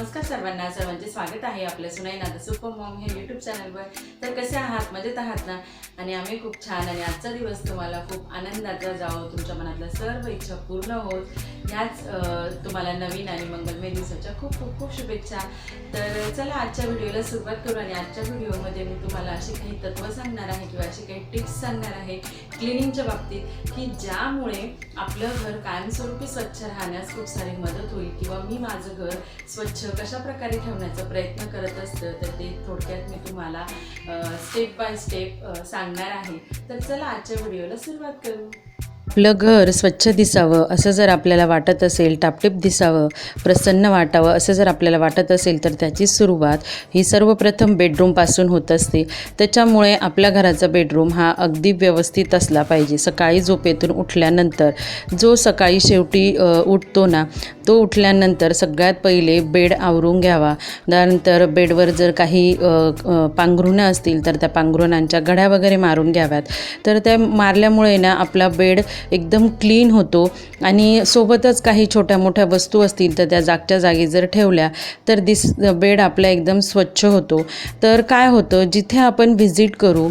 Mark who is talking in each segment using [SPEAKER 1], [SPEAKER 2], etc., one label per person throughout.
[SPEAKER 1] नमस्कार सर्वांना. सर्वांचे स्वागत आहे आपल्या सुनाई नादा सुपर मॉम हे यूट्यूब चॅनलवर तर कसे आहात? मजेत आहात ना? आणि आम्ही खूप छान आणि आजचा दिवस तुम्हाला खूप आनंदाचा जावो तुमच्या मनातल्या सर्व इच्छा पूर्ण होत. ह्याच तुम्हाला नवीन आणि मंगलमय दिवसाच्या खूप खूप खूप शुभेच्छा. तर चला आजच्या व्हिडिओला सुरुवात करू आणि आजच्या व्हिडिओमध्ये मी तुम्हाला अशी काही तत्त्व सांगणार आहे किंवा अशी काही टिप्स सांगणार आहे क्लिनिंगच्या बाबतीत की ज्यामुळे आपलं घर कायमस्वरूपी स्वच्छ राहण्यास खूप सारी मदत होईल किंवा मी माझं घर स्वच्छ कशा प्रकारे ठेवण्याचा प्रयत्न करत असतं तर ते थोडक्यात मी तुम्हाला स्टेप बाय स्टेप सांगणार आहे. तर चला आजच्या व्हिडिओला सुरुवात करू.
[SPEAKER 2] आपलं घर स्वच्छ दिसावं असं जर आपल्याला वाटत असेल टापटीप दिसावं प्रसन्न वाटावं असं जर आपल्याला वाटत असेल तर त्याची सुरुवात ही सर्वप्रथम बेडरूमपासून होत असते. त्याच्यामुळे आपल्या घराचा बेडरूम हा अगदी व्यवस्थित असला पाहिजे. सकाळी झोपेतून उठल्यानंतर जो सकाळी शेवटी उठतो ना तो उठल्यानंतर सगळ्यात पहिले बेड आवरून घ्यावा. त्यानंतर बेडवर जर काही पांघरुणं असतील तर त्या पांघरुणांच्या घड्या वगैरे मारून घ्याव्यात. तर त्या मारल्यामुळे ना आपला बेड एकदम क्लीन होतो. आणि सोबतच काही छोट्या मोठ्या वस्तू असतील तर त्या जागच्या जागी जर ठेवल्या तर दिस बेड आपला एकदम स्वच्छ होतो. तर काय होतं जिथे आपण व्हिजिट करू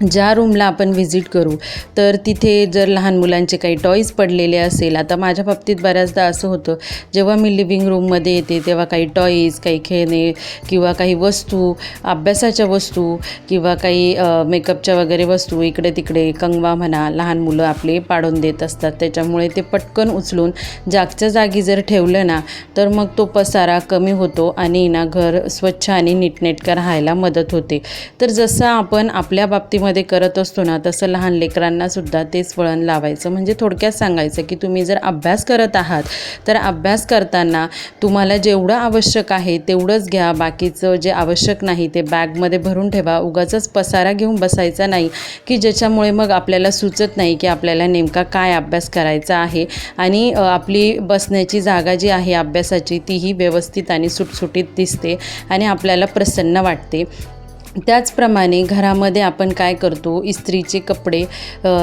[SPEAKER 2] ज्या रूमला आपण व्हिजिट करू तर तिथे जर लहान मुलांचे काही टॉईज पडलेले असेल आता माझ्या बाबतीत बऱ्याचदा असं होतं जेव्हा मी लिव्हिंग रूममध्ये येते तेव्हा काही टॉईज काही खेळणे किंवा काही वस्तू अभ्यासाच्या वस्तू किंवा काही मेकअपच्या वगैरे वस्तू इकडे तिकडे कंगवा म्हणा लहान मुलं आपले पाडून देत असतात. त्याच्यामुळे ते पटकन उचलून जागच्या जागी जर ठेवलं ना तर मग तो पसारा कमी होतो आणि ना घर स्वच्छ आणि नीटनेटकं राहायला मदत होते. तर जसं आपण आपल्या बाबतीमध्ये करत असतो ना तसं लहान लेकरांना सुद्धा तेच वळण लावायचं. म्हणजे थोडक्यात सांगायचं की तुम्ही जर अभ्यास करत आहात तर अभ्यास करताना तुम्हाला जेवढं आवश्यक आहे तेवढंच घ्या. बाकीचं जे आवश्यक नाही ते बॅगमध्ये भरून ठेवा. उगाचच पसारा घेऊन बसायचा नाही की ज्याच्यामुळे मग आपल्याला सुचत नाही की आपल्याला नेमका काय अभ्यास करायचा आहे. आणि आपली बसण्याची जागा जी आहे अभ्यासाची तीही व्यवस्थित आणि सुटसुटीत दिसते आणि आपल्याला प्रसन्न वाटते. त्याचप्रमाणे घरामध्ये आपण काय करतो? इस्त्रीचे कपडे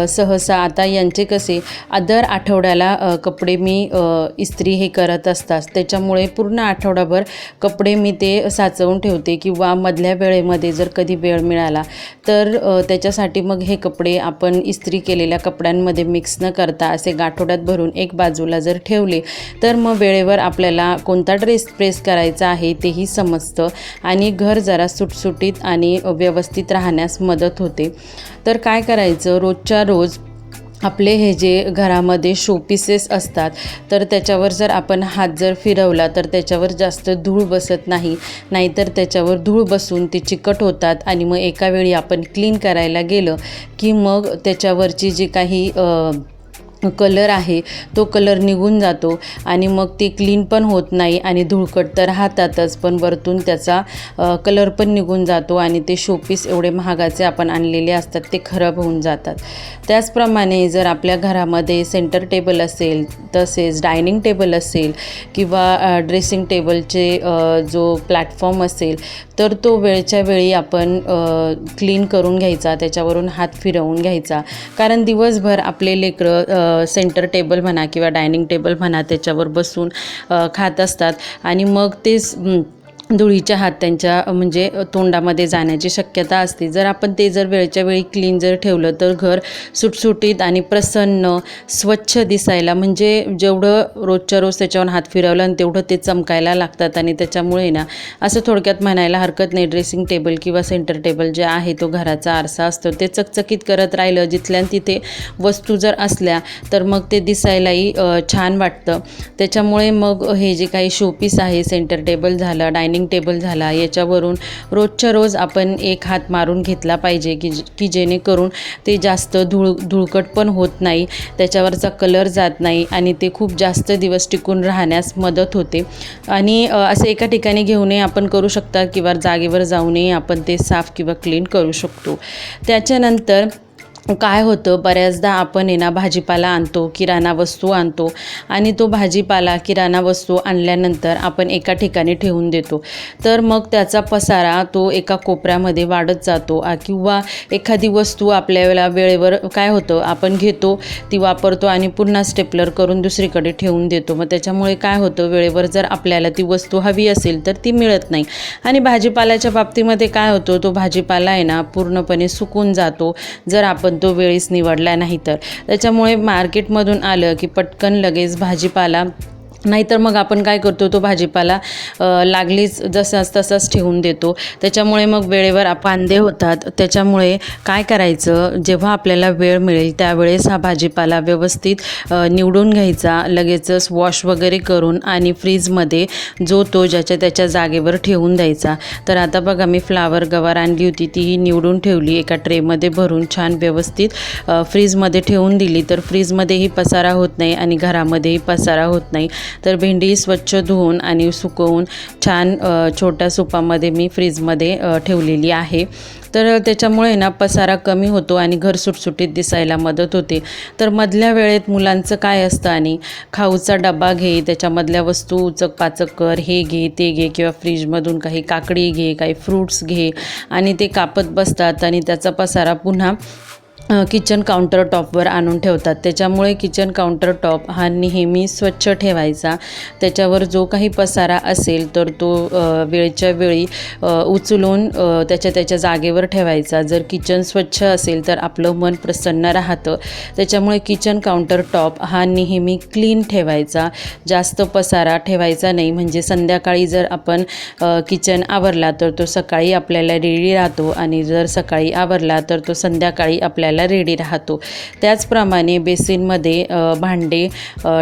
[SPEAKER 2] सहसा आता यांचे कसे? दर आठवड्याला कपडे मी इस्त्री हे करत असतात. त्याच्यामुळे पूर्ण आठवडाभर कपडे मी ते साचवून ठेवते किंवा मधल्या वेळेमध्ये जर कधी वेळ मिळाला तर त्याच्यासाठी मग हे कपडे आपण इस्त्री केलेल्या कपड्यांमध्ये मिक्स न करता असे गाठोड्यात भरून एक बाजूला जर ठेवले तर मग वेळेवर आपल्याला कोणता ड्रेस प्रेस करायचा आहे तेही समजतं आणि घर जरा सुटसुटीत आणि व्यवस्थित राहण्यास मदत होते. तर काय करायचं? रोजच्या रोज आपले हे जे घरामध्ये शोपीसेस असतात तर त्याच्यावर जर आपण हात जर फिरवला तर त्याच्यावर जास्त धूळ बसत नाही. नाहीतर त्याच्यावर धूळ बसून ते चिकट होतात आणि मग एकावेळी आपण क्लीन करायला गेलं की मग त्याच्यावरची जी काही कलर आहे तो कलर निघून जातो आणि मग ते क्लीन पण होत नाही आणि धुळकट तर राहतातच पण वरतून त्याचा कलर पण निघून जातो आणि ते शोपीस एवढे महागाचे आपण आणलेले असतात ते खराब होऊन जातात. त्याचप्रमाणे जर आपल्या घरामध्ये सेंटर टेबल असेल तसेच डायनिंग टेबल असेल किंवा ड्रेसिंग टेबलचे जो प्लॅटफॉर्म असेल तर तो वेळच्या वेळी आपण क्लीन करून घ्यायचा त्याच्यावरून हात फिरवून घ्यायचा. कारण दिवसभर आपले लेकरं सेंटर टेबल म्हणा किंवा डायनिंग टेबल म्हणा त्याच्यावर बसून खात असतात. आणि मग तेच धुळीच्या हात त्यांच्या म्हणजे तोंडामध्ये जाण्याची शक्यता असते. जर आपण ते जर वेळच्या वेळी क्लीन जर ठेवलं तर घर सुटसुटीत आणि प्रसन्न स्वच्छ दिसायला म्हणजे जेवढं रोजच्या रोज त्याच्यावर हात फिरवलं आणि तेवढं ते चमकायला लागतात आणि त्याच्यामुळे ना असं थोडक्यात म्हणायला हरकत नाही. ड्रेसिंग टेबल किंवा सेंटर टेबल जे आहे तो घराचा आरसा असतो. ते चकचकीत करत राहिलं जिथल्या तिथे वस्तू जर असल्या तर मग ते दिसायलाही छान वाटतं. त्याच्यामुळे मग हे जे काही शोपीस आहे सेंटर टेबल झालं डायनिंग टेबल झाला याच्यावरून रोजच्या रोज आपण एक हात मारून घेतला पाहिजे की जे- की जेणेकरून ते जास्त धूळ धुळकट पण होत नाही त्याच्यावरचा कलर जात नाही आणि ते खूप जास्त दिवस टिकून राहण्यास मदत होते. आणि असे असं एका ठिकाणी घेऊनही आपण करू शकता किंवा जागेवर जाऊनही आपण ते साफ किंवा क्लीन करू शकतो. त्याच्यानंतर काय होतं? बऱ्याचदा आपण आहे ना भाजीपाला आणतो किराणा वस्तू आणतो आणि तो भाजीपाला किराणा वस्तू आणल्यानंतर आपण एका ठिकाणी ठेवून देतो. तर मग त्याचा पसारा तो एका कोपऱ्यामध्ये वाढत जातो. किंवा एखादी वस्तू आपल्याला वेळेवर काय होतं? आपण घेतो ती वापरतो आणि पुन्हा स्टेपलर करून दुसरीकडे ठेवून देतो. मग त्याच्यामुळे काय होतं? वेळेवर जर आपल्याला ती वस्तू हवी असेल तर ती मिळत नाही. आणि भाजीपाल्याच्या बाबतीमध्ये काय होतं? तो भाजीपाला आहे ना पूर्णपणे सुकून जातो. जर आपण तो वेळीच निवडला नाही तर. त्याच्यामुळे मार्केटमधून आलं की पटकन लगेच भाजीपाला नाहीतर मग आपण काय करतो तो भाजीपाला लागलीच जसाच तसाच ठेवून देतो. त्याच्यामुळे मग वेळेवर आप- कांदे होतात. त्याच्यामुळे काय करायचं जेव्हा आपल्याला वेळ मिळेल त्यावेळेस हा भाजीपाला व्यवस्थित निवडून घ्यायचा. लगेचच वॉश वगैरे करून आणि फ्रीजमध्ये जो तो ज्याच्या त्याच्या जागेवर ठेवून द्यायचा. तर आता बघा मी फ्लावर गवार आणली होती तीही निवडून ठेवली. एका ट्रेमध्ये भरून छान व्यवस्थित फ्रीजमध्ये ठेवून दिली. तर फ्रीजमध्येही पसारा होत नाही आणि घरामध्येही पसारा होत नाही. तर भेंडी स्वच्छ धुवून आणि सुकवून छान छोट्या सुपामध्ये मी फ्रीजमध्ये ठेवलेली आहे. तर त्याच्यामुळे ना पसारा कमी होतो आणि घर सुटसुटीत दिसायला मदत होते. तर मधल्या वेळेत मुलांचं काय असतं आणि खाऊचा डबा घे त्याच्यामधल्या वस्तू उचक पाचक कर हे घे ते घे किंवा फ्रीजमधून काही काकडी घे काही फ्रूट्स घे आणि ते कापत बसतात आणि त्याचा पसारा पुन्हा किचन काउंटर टॉपवर आणून ठेवतात. त्याच्यामुळे किचन काउंटर टॉप हा नेहमी स्वच्छ ठेवायचा. त्याच्यावर जो काही पसारा असेल तर तो वेळच्या वेळी उचलून त्याच्या त्याच्या जागेवर ठेवायचा. जर किचन स्वच्छ असेल तर आपलं मन प्रसन्न राहतं. त्याच्यामुळे किचन काउंटर टॉप हा नेहमी क्लीन ठेवायचा. जास्त पसारा ठेवायचा नाही. म्हणजे संध्याकाळी जर आपण किचन आवरला तर तो सकाळी आपल्याला रेडी राहतो. आणि जर सकाळी आवरला तर तो संध्याकाळी आपल्याला रेडी राहतो. त्याचप्रमाणे बेसिनमध्ये भांडे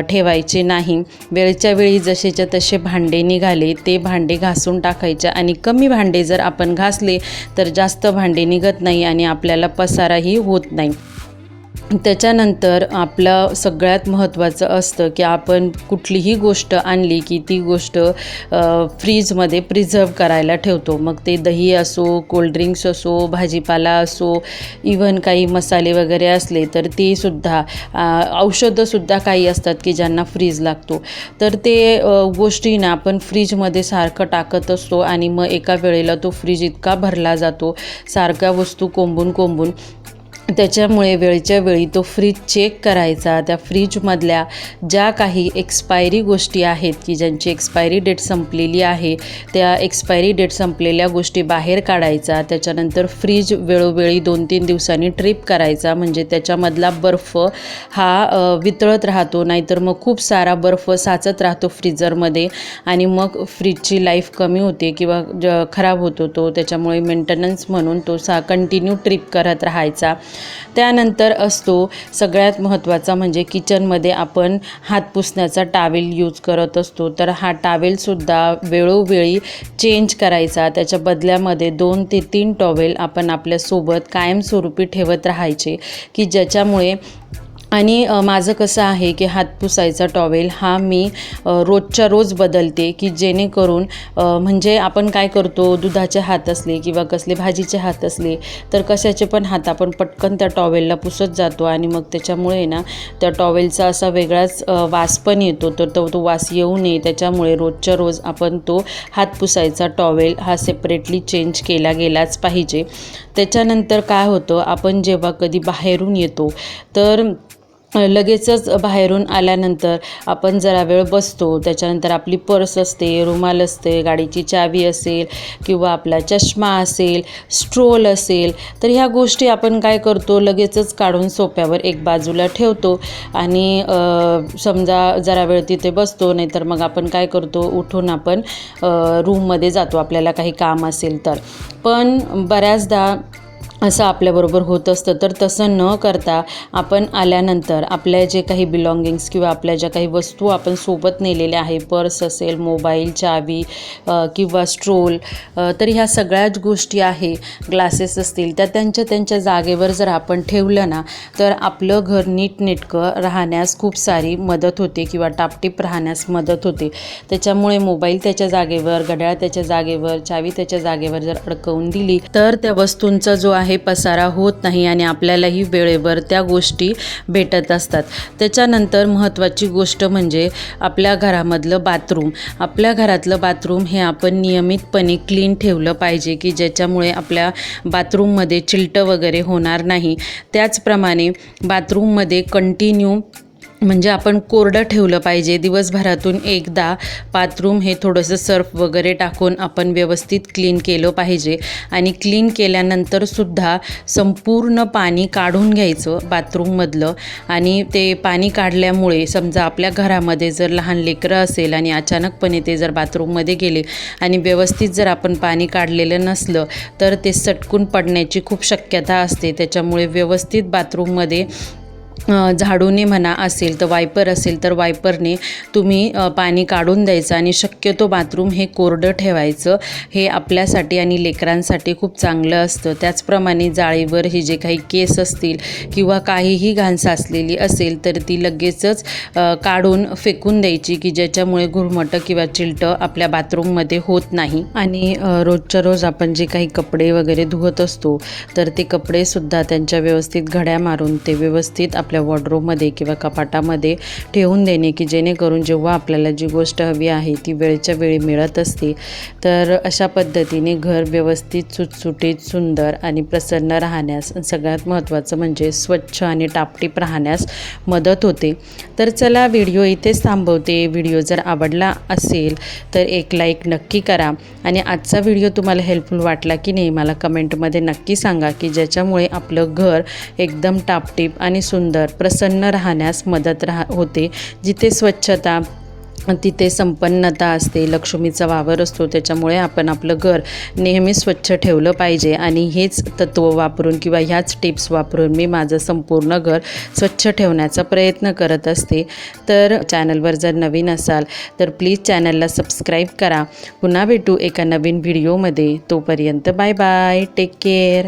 [SPEAKER 2] ठेवायचे नाही. वेळच्या वेळी जसेच्या तसे भांडे निघाले ते भांडे घासून टाकायचे आणि कमी भांडे जर आपण घासले तर जास्त भांडे निघत नाही आणि आपल्याला पसाराही होत नाही. त्याच्यानंतर आपलं सगळ्यात महत्त्वाचं असतं की आपण कुठलीही गोष्ट आणली की ती गोष्ट फ्रीजमध्ये प्रिझर्व करायला ठेवतो. मग ते दही असो कोल्ड्रिंक्स असो भाजीपाला असो इव्हन काही मसाले वगैरे असले तर ते सुद्धा औषधंसुद्धा काही असतात की ज्यांना फ्रीज लागतो. तर ते गोष्टींना आपण फ्रीजमध्ये सारखं टाकत असतो आणि मग एका वेळेला तो फ्रीज इतका भरला जातो सारख्या वस्तू कोंबून कोंबून. त्याच्यामुळे वेळच्या वेळी तो फ्रीज चेक करायचा. त्या फ्रीजमधल्या ज्या काही एक्सपायरी गोष्टी आहेत की ज्यांची एक्सपायरी डेट संपलेली आहे त्या एक्सपायरी डेट संपलेल्या गोष्टी बाहेर काढायचा. त्याच्यानंतर फ्रीज वेळोवेळी दोन तीन दिवसांनी ट्रिप करायचा. म्हणजे त्याच्यामधला बर्फ हा वितळत राहतो. नाहीतर मग खूप सारा बर्फ साचत राहतो फ्रीजरमध्ये आणि मग फ्रीजची लाईफ कमी होते किंवा ज खराब होतो तो. त्याच्यामुळे मेंटेनन्स म्हणून तो सा कंटिन्यू ट्रिप करत राहायचा. त्यानंतर असतो सगळ्यात महत्त्वाचा म्हणजे किचनमध्ये आपण हात पुसण्याचा टावेल यूज करत असतो. तर हा टावेलसुद्धा वेळोवेळी चेंज करायचा. त्याच्या बदल्यामध्ये दोन ते तीन टॉवेल आपण आपल्यासोबत कायमस्वरूपी ठेवत राहायचे की ज्याच्यामुळे आणि माझं कसं आहे की हात पुसायचा टॉवेल हा मी रोजच्या रोज बदलते की जेणेकरून म्हणजे आपण काय करतो दुधाचे हात असले किंवा कसले भाजीचे हात असले तर कशाचे पण हात आपण पटकन त्या टॉवेलला पुसत जातो आणि मग त्याच्यामुळे ना त्या टॉवेलचा असा वेगळाच वास पण येतो. तर तो तो वास येऊ नये. त्याच्यामुळे रोजच्या रोज आपण तो हात पुसायचा टॉवेल हा सेपरेटली चेंज केला गेलाच पाहिजे. त्याच्यानंतर काय होतं आपण जेव्हा कधी बाहेरून येतो तर लगेचच बाहेरून आल्यानंतर आपण जरा वेळ बसतो. त्याच्यानंतर आपली पर्स असते रुमाल असते गाडीची चावी असेल किंवा आपला चष्मा असेल स्ट्रोल असेल तर ह्या गोष्टी आपण काय करतो? लगेचच काढून सोप्यावर एक बाजूला ठेवतो आणि समजा जरा वेळ तिथे बसतो नाहीतर मग आपण काय करतो? उठून आपण रूममध्ये जातो. आपल्याला काही काम असेल तर. पण बऱ्याचदा असं आपल्याबरोबर होत असतं. तर तसं न करता आपण आल्यानंतर आपल्या जे काही बिलॉंगिंग्स किंवा आपल्या ज्या काही वस्तू आपण सोबत नेलेल्या आहे पर्स असेल मोबाईल चावी किंवा स्ट्रोल तर ह्या सगळ्याच गोष्टी आहे ग्लासेस असतील त्या त्यांच्या त्यांच्या जागेवर जर आपण ठेवलं ना तर आपलं घर नीटनेटकं राहण्यास खूप सारी मदत होते किंवा टापटीप राहण्यास मदत होते. त्याच्यामुळे मोबाईल त्याच्या जागेवर घड्याळ त्याच्या जागेवर चावी त्याच्या जागेवर जर अडकवून दिली तर त्या वस्तूंचा जो आहे आहे पसारा होत नाही आणि आपल्यालाही वेळेवर त्या गोष्टी भेटत असतात. त्याच्यानंतर महत्त्वाची गोष्ट म्हणजे आपल्या घरामधलं बाथरूम. आपल्या घरातलं बाथरूम हे आपण नियमितपणे क्लीन ठेवलं पाहिजे की ज्याच्यामुळे आपल्या बाथरूममध्ये चिलटं वगैरे होणार नाही. त्याचप्रमाणे बाथरूममध्ये कंटिन्यू म्हणजे आपण कोरडं ठेवलं पाहिजे. दिवसभरातून एकदा बाथरूम हे थोडंसं सर्फ वगैरे टाकून आपण व्यवस्थित क्लीन केलं पाहिजे. आणि क्लीन केल्यानंतरसुद्धा संपूर्ण पाणी काढून घ्यायचं बाथरूममधलं. आणि ते पाणी काढल्यामुळे समजा आपल्या घरामध्ये जर लहान लेकरं असेल आणि अचानकपणे ते जर बाथरूममध्ये गेले आणि व्यवस्थित जर आपण पाणी काढलेलं नसलं तर ते सटकून पडण्याची खूप शक्यता असते. त्याच्यामुळे व्यवस्थित बाथरूममध्ये झाडूने म्हणा असेल तर वायपर असेल तर वायपरने तुम्ही पाणी काढून द्यायचं आणि शक्यतो बाथरूम हे कोरडं ठेवायचं. हे आपल्यासाठी आणि लेकरांसाठी खूप चांगलं असतं. त्याचप्रमाणे जाळीवर हे जे काही केस असतील किंवा काहीही घाण साचलेली असेल तर ती लगेचच काढून फेकून द्यायची की ज्याच्यामुळे घुरमटं किंवा चिलटं आपल्या बाथरूममध्ये होत नाही. आणि रोजच्या रोज आपण जे काही कपडे वगैरे धुवत असतो तर ते कपडेसुद्धा त्यांच्या व्यवस्थित घड्या मारून ते व्यवस्थित आप आपल्या वॉर्डरोबमध्ये किंवा कपाटामध्ये ठेवून देणे की जेणेकरून जेव्हा आपल्याला जी गोष्ट हवी आहे ती वेळच्या वेळी मिळत असते. तर अशा पद्धतीने घर व्यवस्थित सुटसुटीत सुंदर आणि प्रसन्न राहण्यास सगळ्यात महत्त्वाचं म्हणजे स्वच्छ आणि टापटीप राहण्यास मदत होते. तर चला व्हिडिओ इथेच थांबवते. व्हिडिओ जर आवडला असेल तर एक लाईक नक्की करा. आणि आजचा व्हिडिओ तुम्हाला हेल्पफुल वाटला की नाही मला कमेंटमध्ये नक्की सांगा की ज्याच्यामुळे आपलं घर एकदम टापटीप आणि सुंदर प्रसन्न राहण्यास मदत राह होते. जिथे स्वच्छता तिथे संपन्नता असते लक्ष्मीचा वावर असतो त्याच्यामुळे आपण आपलं घर नेहमी स्वच्छ ठेवलं पाहिजे. आणि हेच तत्त्व वापरून किंवा ह्याच टिप्स वापरून मी माझं संपूर्ण घर स्वच्छ ठेवण्याचा प्रयत्न करत असते. तर चॅनलवर जर नवीन असाल तर प्लीज चॅनलला सबस्क्राईब करा. पुन्हा भेटू एका नवीन व्हिडिओमध्ये. तोपर्यंत बाय बाय. Take care.